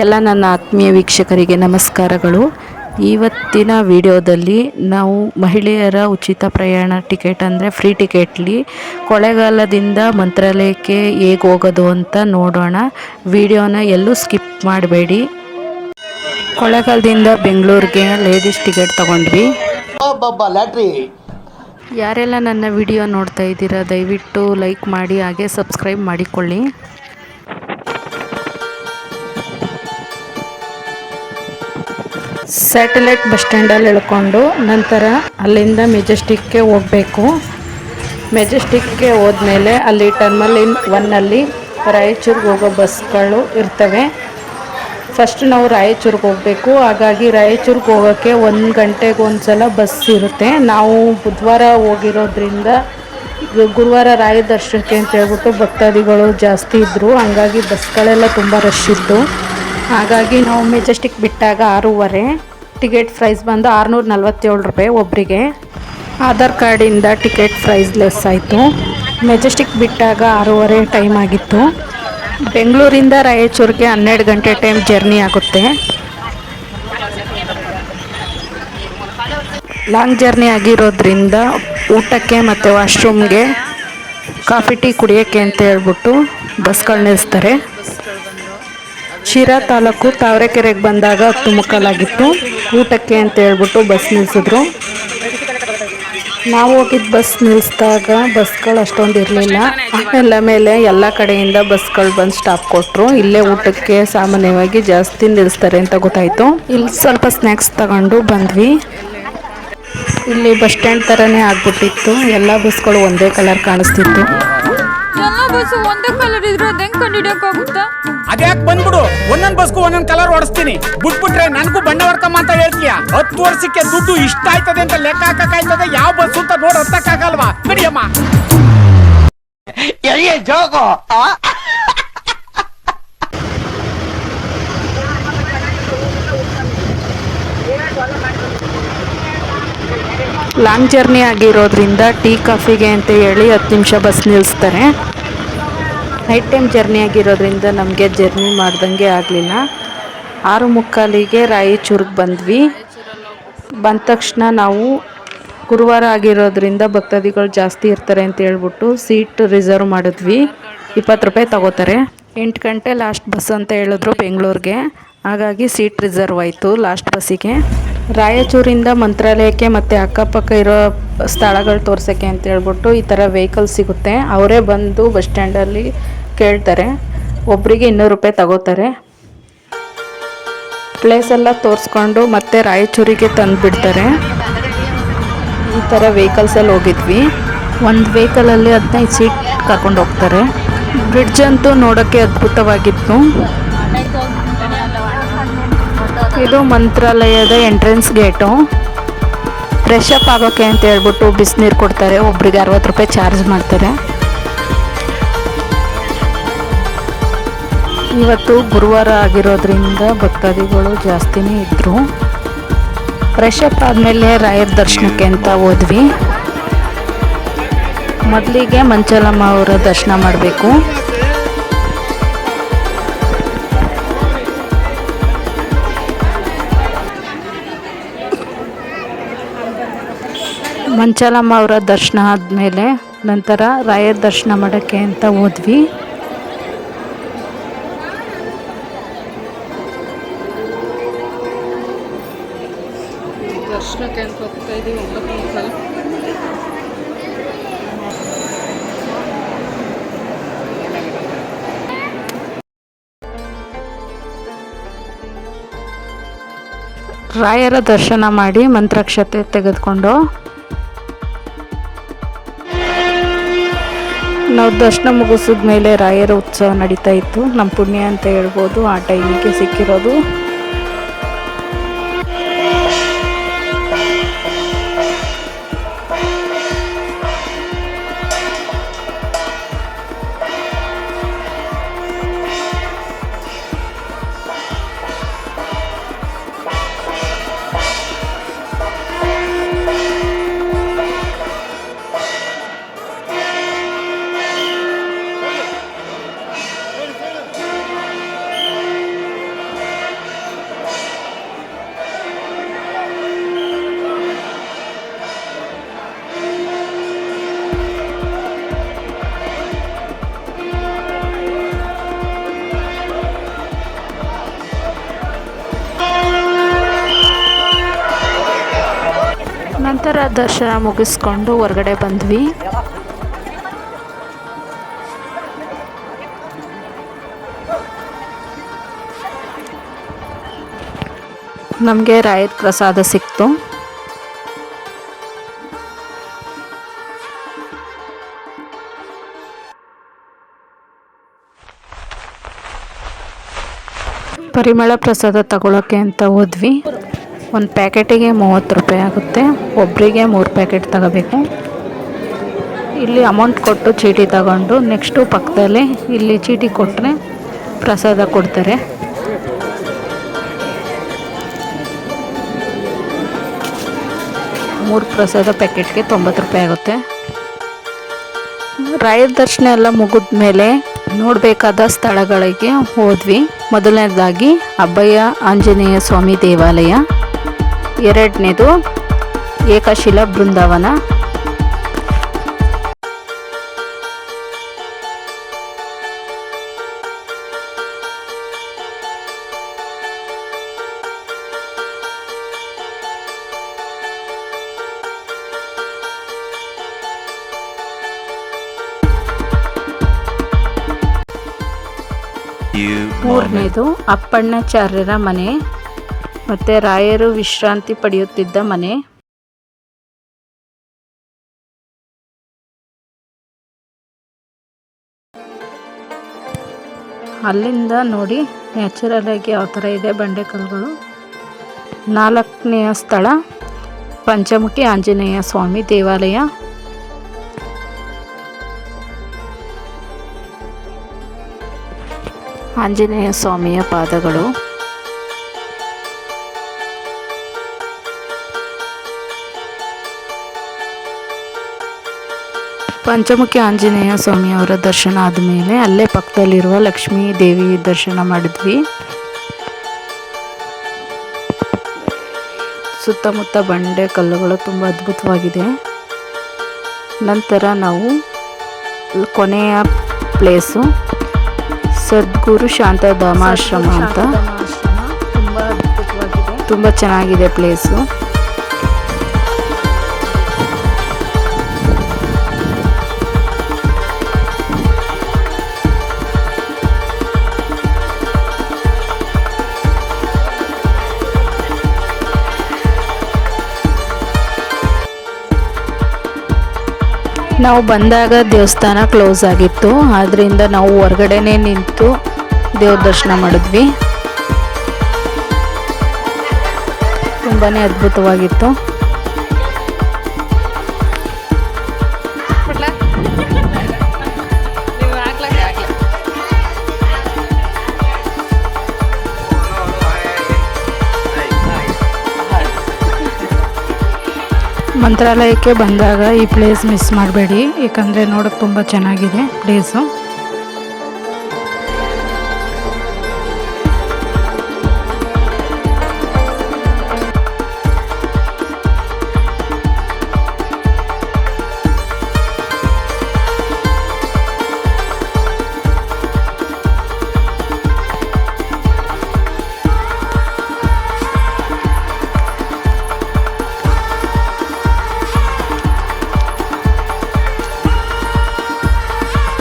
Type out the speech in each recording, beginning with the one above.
ಎಲ್ಲ ನನ್ನ ಆತ್ಮೀಯ ವೀಕ್ಷಕರಿಗೆ ನಮಸ್ಕಾರಗಳು. ಇವತ್ತಿನ ವಿಡಿಯೋದಲ್ಲಿ ನಾವು ಮಹಿಳೆಯರ ಉಚಿತ ಪ್ರಯಾಣ ಟಿಕೆಟ್ ಅಂದರೆ ಫ್ರೀ ಟಿಕೆಟ್ಲಿ ಕೊಳೆಗಾಲದಿಂದ ಮಂತ್ರಾಲಯಕ್ಕೆ ಹೇಗೆ ಹೋಗೋದು ಅಂತ ನೋಡೋಣ. ವಿಡಿಯೋನ ಎಲ್ಲೂ ಸ್ಕಿಪ್ ಮಾಡಬೇಡಿ. ಕೊಳೆಗಾಲದಿಂದ ಬೆಂಗಳೂರಿಗೆ ಲೇಡೀಸ್ ಟಿಕೆಟ್ ತಗೊಂಡ್ವಿ. ಯಾರೆಲ್ಲ ನನ್ನ ವಿಡಿಯೋ ನೋಡ್ತಾ ಇದ್ದೀರಾ ದಯವಿಟ್ಟು ಲೈಕ್ ಮಾಡಿ ಹಾಗೆ ಸಬ್ಸ್ಕ್ರೈಬ್ ಮಾಡಿಕೊಳ್ಳಿ. ಸ್ಯಾಟಲೈಟ್ ಬಸ್ ಸ್ಟ್ಯಾಂಡಲ್ಲಿ ಇಳ್ಕೊಂಡು ನಂತರ ಅಲ್ಲಿಂದ ಮೆಜೆಸ್ಟಿಕ್ಗೆ ಹೋಗಬೇಕು. ಮೆಜೆಸ್ಟಿಕ್ಗೆ ಹೋದ್ಮೇಲೆ ಅಲ್ಲಿ ಟರ್ಮಲ್ ಇನ್ ಒನ್ನಲ್ಲಿ ರಾಯಚೂರಿಗೆ ಹೋಗೋ ಬಸ್ಗಳು ಇರ್ತವೆ. ಫಸ್ಟ್ ನಾವು ರಾಯಚೂರಿಗೆ ಹೋಗಬೇಕು. ಹಾಗಾಗಿ ರಾಯಚೂರಿಗೆ ಹೋಗೋಕ್ಕೆ ಒಂದು ಗಂಟೆಗೆ ಒಂದು ಬಸ್ ಇರುತ್ತೆ. ನಾವು ಬುಧವಾರ ಹೋಗಿರೋದ್ರಿಂದ ಗುರುವಾರ ರಾಯ ದರ್ಶನಕ್ಕೆ ಅಂತ ಹೇಳ್ಬಿಟ್ಟು ಭಕ್ತಾದಿಗಳು ಜಾಸ್ತಿ ಇದ್ದರು ಹಂಗಾಗಿ ಬಸ್ಗಳೆಲ್ಲ ತುಂಬ ರಶ್ ಇತ್ತು. ಹಾಗಾಗಿ ನಾವು ಮೆಜೆಸ್ಟಿಕ್ ಬಿಟ್ಟಾಗ ಆರೂವರೆ. ಟಿಕೆಟ್ ಪ್ರೈಸ್ ಬಂದು ಆರುನೂರ ನಲ್ವತ್ತೇಳು ರೂಪಾಯಿ ಒಬ್ಬರಿಗೆ ಆಧಾರ್ ಕಾರ್ಡಿಂದ ಟಿಕೆಟ್ ಪ್ರೈಸ್ ಲೆಸ್ ಆಯಿತು. ಮೆಜೆಸ್ಟಿಕ್ ಬಿಟ್ಟಾಗ ಆರೂವರೆ ಟೈಮ್ ಆಗಿತ್ತು. ಬೆಂಗಳೂರಿಂದ ರಾಯಚೂರಿಗೆ ಹನ್ನೆರಡು ಗಂಟೆ ಟೈಮ್ ಜರ್ನಿ ಆಗುತ್ತೆ. ಲಾಂಗ್ ಜರ್ನಿ ಆಗಿರೋದ್ರಿಂದ ಊಟಕ್ಕೆ ಮತ್ತು ವಾಶ್ರೂಮ್ಗೆ ಕಾಫಿ, ಟೀ ಕುಡಿಯೋಕ್ಕೆ ಅಂತ ಹೇಳ್ಬಿಟ್ಟು ಬಸ್ಗಳು ನಿಲ್ಲಿಸ್ತಾರೆ ಶಿರಾ ತಾಲೂಕು ತಾವರೆಕೆರೆಗೆ ಬಂದಾಗ ತುಮಕಲಾಗಿತ್ತು. ಊಟಕ್ಕೆ ಅಂತ ಹೇಳ್ಬಿಟ್ಟು ಬಸ್ ನಿಲ್ಲಿಸಿದ್ರು ನಾವು ಹೋಗಿದ್ದ ಬಸ್ ನಿಲ್ಲಿಸಿದಾಗ ಬಸ್ಗಳು ಅಷ್ಟೊಂದು ಇರಲಿಲ್ಲ. ಆಮೇಲೆ ಮೇಲೆ ಎಲ್ಲ ಕಡೆಯಿಂದ ಬಸ್ಗಳು ಬಂದು ಸ್ಟಾಪ್ ಕೊಟ್ಟರು ಇಲ್ಲೇ ಊಟಕ್ಕೆ ಸಾಮಾನ್ಯವಾಗಿ ಜಾಸ್ತಿ ನಿಲ್ಲಿಸ್ತಾರೆ ಅಂತ ಗೊತ್ತಾಯಿತು. ಇಲ್ಲಿ ಸ್ವಲ್ಪ ಸ್ನ್ಯಾಕ್ಸ್ ತಗೊಂಡು ಬಂದ್ವಿ. ಇಲ್ಲಿ ಬಸ್ ಸ್ಟ್ಯಾಂಡ್ ಥರನೇ ಆಗ್ಬಿಟ್ಟಿತ್ತು. ಎಲ್ಲ ಬಸ್ಗಳು ಒಂದೇ ಕಲರ್ ಕಾಣಿಸ್ತಿತ್ತು. ಬಸ್ ಒಂದೇ ಕಲರ್ ಇದ್ರೆ ಅದ್ ಹೆಂಗ್ ಕಂಡಿಡಿಯಕ್ಕಾಗುತ್ತಾ ಅದ್ಯಾಕ್ ಬಂದ್ಬಿಡು. ಒಂದೊಂದ್ ಬಸ್ಗೂ ಒಂದೊಂದ್ ಕಲರ್ ಓಡಿಸ್ತೀನಿ. ಬಿಟ್ಬಿಟ್ರೆ ನನಗೂ ಬಣ್ಣ ವರ್ಕಮ್ಮ ಅಂತ ಹೇಳ್ತೀಯ? ಹತ್ತು ವರ್ಷಕ್ಕೆ ದುಡ್ಡು ಇಷ್ಟ ಆಯ್ತದೆ ಅಂತ ಲೆಕ್ಕ ಹಾಕಕ್ಕಾಯ್ತದೆ ಯಾವ ಬಸ್ ಅಂತ ನೋಡಿ ಹತ್ತಕ್ಕಾಗಲ್ವಾ ನಡಿಯಮ್ಮ. ಎಲ್ಲಿಗೆ ಜೋಗೋ ಲಾಂಗ್ ಜರ್ನಿ ಆಗಿರೋದ್ರಿಂದ ಟೀ ಕಾಫಿಗೆ ಅಂತ ಹೇಳಿ ಹತ್ತು ನಿಮಿಷ ಬಸ್ ನಿಲ್ಲಿಸ್ತಾರೆ ನೈಟ್ ಟೈಮ್ ಜರ್ನಿ ಆಗಿರೋದ್ರಿಂದ ನಮಗೆ ಜರ್ನಿ ಮಾಡ್ದಂಗೆ ಆಗಲಿಲ್ಲ. ಆರು ಮುಕ್ಕಾಲಿಗೆ ರಾಯಚೂರಿಗೆ ಬಂದ್ವಿ. ಬಂದ ತಕ್ಷಣ ನಾವು ಗುರುವಾರ ಆಗಿರೋದ್ರಿಂದ ಭಕ್ತಾದಿಗಳು ಜಾಸ್ತಿ ಇರ್ತಾರೆ ಅಂತ ಹೇಳ್ಬಿಟ್ಟು ಸೀಟ್ ರಿಸರ್ವ್ ಮಾಡಿದ್ವಿ. ಇಪ್ಪತ್ತು ರೂಪಾಯಿ ತಗೋತಾರೆ. ಎಂಟು ಗಂಟೆ ಲಾಸ್ಟ್ ಬಸ್ ಅಂತ ಹೇಳಿದ್ರು ಬೆಂಗಳೂರಿಗೆ. ಹಾಗಾಗಿ ಸೀಟ್ ರಿಸರ್ವ್ ಆಯಿತು ಲಾಸ್ಟ್ ಬಸ್ಸಿಗೆ ರಾಯಚೂರಿಂದ ಮಂತ್ರಾಲಯಕ್ಕೆ ಮತ್ತು ಅಕ್ಕಪಕ್ಕ ಇರೋ ಸ್ಥಳಗಳು ತೋರ್ಸೋಕ್ಕೆ ಅಂತ ಹೇಳ್ಬಿಟ್ಟು ಈ ಥರ ವೆಹಿಕಲ್ ಸಿಗುತ್ತೆ. ಅವರೇ ಬಂದು ಬಸ್ ಸ್ಟ್ಯಾಂಡಲ್ಲಿ ಕೇಳ್ತಾರೆ. ಒಬ್ಬರಿಗೆ ಇನ್ನೂರು ರೂಪಾಯಿ ತಗೋತಾರೆ. ಪ್ಲೇಸ್ ಎಲ್ಲ ತೋರಿಸ್ಕೊಂಡು ಮತ್ತೆ ರಾಯಚೂರಿಗೆ ತಂದುಬಿಡ್ತಾರೆ. ಈ ಥರ ವೆಹಿಕಲ್ಸಲ್ಲಿ ಹೋಗಿದ್ವಿ. ಒಂದು ವೆಹಿಕಲಲ್ಲಿ ಹದಿನೈದು ಸೀಟ್ ಕರ್ಕೊಂಡು ಹೋಗ್ತಾರೆ. ಬ್ರಿಡ್ಜ್ ಅಂತೂ ನೋಡೋಕ್ಕೆ ಅದ್ಭುತವಾಗಿತ್ತು. ಇದು ಮಂತ್ರಾಲಯದ ಎಂಟ್ರೆನ್ಸ್ ಗೇಟು ಫ್ರೆಶ್ ಅಪ್ ಆಗೋಕ್ಕೆ ಅಂತ ಹೇಳ್ಬಿಟ್ಟು ಬಿಸಿನೀರು ಕೊಡ್ತಾರೆ. ಒಬ್ರಿಗೆ ಅರವತ್ತು ರೂಪಾಯಿ ಚಾರ್ಜ್ ಮಾಡ್ತಾರೆ. ಇವತ್ತು ಗುರುವಾರ ಆಗಿರೋದ್ರಿಂದ ಭಕ್ತಾದಿಗಳು ಜಾಸ್ತಿನೇ ಇದ್ದರು ಫ್ರೆಶ್ ಅಪ್ ಆದಮೇಲೆ ರಾಯರ ದರ್ಶನಕ್ಕೆ ಅಂತ ಹೋದ್ವಿ. ಮೊದಲಿಗೆ ಮಂಚಲಮ್ಮ ಅವರ ದರ್ಶನ ಮಾಡಬೇಕು. ಮಂಚಲಮ್ಮ ಅವರ ದರ್ಶನ ಆದಮೇಲೆ ನಂತರ ರಾಯರ ದರ್ಶನ ಮಾಡೋಕ್ಕೆ ಅಂತ ಹೋದ್ವಿ. ರಾಯರ ದರ್ಶನ ಮಾಡಿ ಮಂತ್ರಾಕ್ಷತೆ ತೆಗೆದುಕೊಂಡು ನಾವು ದರ್ಶನ ಮುಗಿಸಿದ ಮೇಲೆ ರಾಯರ ಉತ್ಸವ ನಡೀತಾ ಇತ್ತು. ನಮ್ಮ ಪುಣ್ಯ ಅಂತ ಹೇಳ್ಬೋದು. ಆ ಟೈಮಿಗೆ ಸಿಕ್ಕಿರೋದು. ದರ್ಶನ ಮುಗಿಸ್ಕೊಂಡು ಹೊರಗಡೆ ಬಂದ್ವಿ. ನಮಗೆ ರಾಯರ್ ಪ್ರಸಾದ ಸಿಕ್ತು. ಪರಿಮಳ ಪ್ರಸಾದ ತಗೊಳಕ್ಕೆ ಅಂತ ಹೋದ್ವಿ. ಒಂದು ಪ್ಯಾಕೆಟಿಗೆ ಮೂವತ್ತು ರೂಪಾಯಿ ಆಗುತ್ತೆ. ಒಬ್ಬರಿಗೆ ಮೂರು ಪ್ಯಾಕೆಟ್ ತಗೋಬೇಕು. ಇಲ್ಲಿ ಅಮೌಂಟ್ ಕೊಟ್ಟು ಚೀಟಿ ತಗೊಂಡು ನೆಕ್ಸ್ಟು ಪಕ್ಕದಲ್ಲಿ ಇಲ್ಲಿ ಚೀಟಿ ಕೊಟ್ಟರೆ ಪ್ರಸಾದ ಕೊಡ್ತಾರೆ. ಮೂರು ಪ್ರಸಾದ ಪ್ಯಾಕೆಟ್ಗೆ ತೊಂಬತ್ತು ರೂಪಾಯಿ ಆಗುತ್ತೆ. ರಾಯರ ದರ್ಶನ ಎಲ್ಲ ಮುಗಿದ ಮೇಲೆ ನೋಡಬೇಕಾದ ಸ್ಥಳಗಳಿಗೆ ಹೋದ್ವಿ. ಮೊದಲನೇದಾಗಿ ಅಬ್ಬಯ್ಯ ಆಂಜನೇಯ ಸ್ವಾಮಿ ದೇವಾಲಯ. ಎರಡನೇದು ಏಕಶಿಲಾ ಬೃಂದಾವನ few moments ಮೂರನೇದು ಅಪ್ಪಣ್ಣಾಚಾರ್ಯರ ಮನೆ ಮತ್ತು ರಾಯರು ವಿಶ್ರಾಂತಿ ಪಡೆಯುತ್ತಿದ್ದ ಮನೆ. ಅಲ್ಲಿಂದ ನೋಡಿ ನ್ಯಾಚುರಲ್ ಆಗಿ ಯಾವ ಥರ ಇದೆ ಬಂಡೆಕಲ್ಲುಗಳು ನಾಲ್ಕನೆಯ ಸ್ಥಳ, ಪಂಚಮುಖಿ ಆಂಜನೇಯ ಸ್ವಾಮಿ ದೇವಾಲಯ. ಆಂಜನೇಯ ಸ್ವಾಮಿಯ ಪಾದಗಳು. ಪಂಚಮುಖಿ ಆಂಜನೇಯ ಸ್ವಾಮಿಯವರ ದರ್ಶನ ಆದಮೇಲೆ ಅಲ್ಲೇ ಪಕ್ಕದಲ್ಲಿರುವ ಲಕ್ಷ್ಮೀ ದೇವಿ ದರ್ಶನ ಮಾಡಿದ್ವಿ. ಸುತ್ತಮುತ್ತ ಬಂಡೆ ಕಲ್ಲುಗಳು ತುಂಬ ಅದ್ಭುತವಾಗಿದೆ. ನಂತರ ನಾವು ಕೊನೆಯ ಪ್ಲೇಸು ಸದ್ಗುರು ಶಾಂತಧಾಮಾಶ್ರಮ ಅಂತ. ತುಂಬ ಚೆನ್ನಾಗಿದೆ ಪ್ಲೇಸು ನಾವು ಬಂದಾಗ ದೇವಸ್ಥಾನ ಕ್ಲೋಸ್ ಆಗಿತ್ತು. ಆದ್ದರಿಂದ ನಾವು ಹೊರಗಡೆನೇ ನಿಂತು ದೇವ್ರ ದರ್ಶನ ಮಾಡಿದ್ವಿ. ತುಂಬಾ ಅದ್ಭುತವಾಗಿತ್ತು. ಮಂತ್ರಾಲಯಕ್ಕೆ ಬಂದಾಗ ಈ ಪ್ಲೇಸ್ ಮಿಸ್ ಮಾಡಬೇಡಿ. ಏಕೆಂದರೆ ನೋಡೋಕೆ ತುಂಬ ಚೆನ್ನಾಗಿದೆ ಪ್ಲೇಸು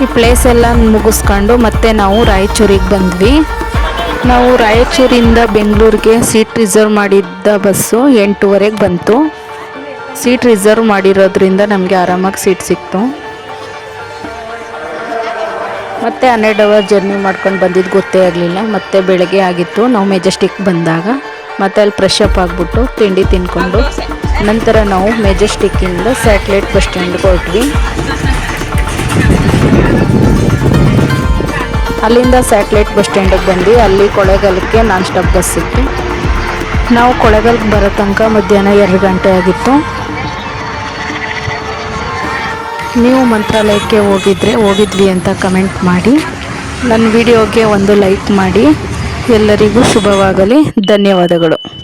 ಈ ಪ್ಲೇಸ್ ಎಲ್ಲ ಮುಗಿಸ್ಕೊಂಡು ಮತ್ತೆ ನಾವು ರಾಯಚೂರಿಗೆ ಬಂದ್ವಿ. ನಾವು ರಾಯಚೂರಿಂದ ಬೆಂಗಳೂರಿಗೆ ಸೀಟ್ ರಿಸರ್ವ್ ಮಾಡಿದ್ದ ಬಸ್ಸು ಎಂಟೂವರೆಗೆ ಬಂತು. ಸೀಟ್ ರಿಸರ್ವ್ ಮಾಡಿರೋದ್ರಿಂದ ನಮಗೆ ಆರಾಮಾಗಿ ಸೀಟ್ ಸಿಕ್ತು. ಮತ್ತೆ ಹನ್ನೆರಡು ಅವರ್ ಜರ್ನಿ ಮಾಡ್ಕೊಂಡು ಬಂದಿದ್ದು ಗೊತ್ತೇ ಆಗಲಿಲ್ಲ ಮತ್ತೆ ಬೆಳಗ್ಗೆ ಆಗಿತ್ತು. ನಾವು ಮೆಜೆಸ್ಟಿಕ್ ಬಂದಾಗ ಮತ್ತೆ ಅಲ್ಲಿ ಫ್ರೆಶ್ ಅಪ್ ಆಗಿಬಿಟ್ಟು ತಿಂಡಿ ತಿನ್ಕೊಂಡು ನಂತರ ನಾವು ಮೆಜೆಸ್ಟಿಕ್ಕಿಂದ ಸ್ಯಾಟ್ಲೈಟ್ ಬಸ್ ಸ್ಟ್ಯಾಂಡ್ಗೆ ಹೊರಟ್ವಿ. ಅಲ್ಲಿಂದ ಸ್ಯಾಟ್ಲೈಟ್ ಬಸ್ ಸ್ಟ್ಯಾಂಡಿಗೆ ಬಂದು ಅಲ್ಲಿ ಕೊಳೆಗಾಲಕ್ಕೆ ನಾನ್ ಸ್ಟಾಪ್ ಬಸ್ ಸಿಕ್ತು. ನಾವು ಕೊಳೆಗಾಲಕ್ಕೆ ಬರೋ ತನಕ ಮಧ್ಯಾಹ್ನ ಎರಡು ಗಂಟೆ ಆಗಿತ್ತು. ನೀವು ಮಂತ್ರಾಲಯಕ್ಕೆ ಹೋಗಿದ್ರೆ ಹೋಗಿದ್ವಿ ಅಂತ ಕಮೆಂಟ್ ಮಾಡಿ. ನನ್ನ ವಿಡಿಯೋಗೆ ಒಂದು ಲೈಕ್ ಮಾಡಿ. ಎಲ್ಲರಿಗೂ ಶುಭವಾಗಲಿ. ಧನ್ಯವಾದಗಳು.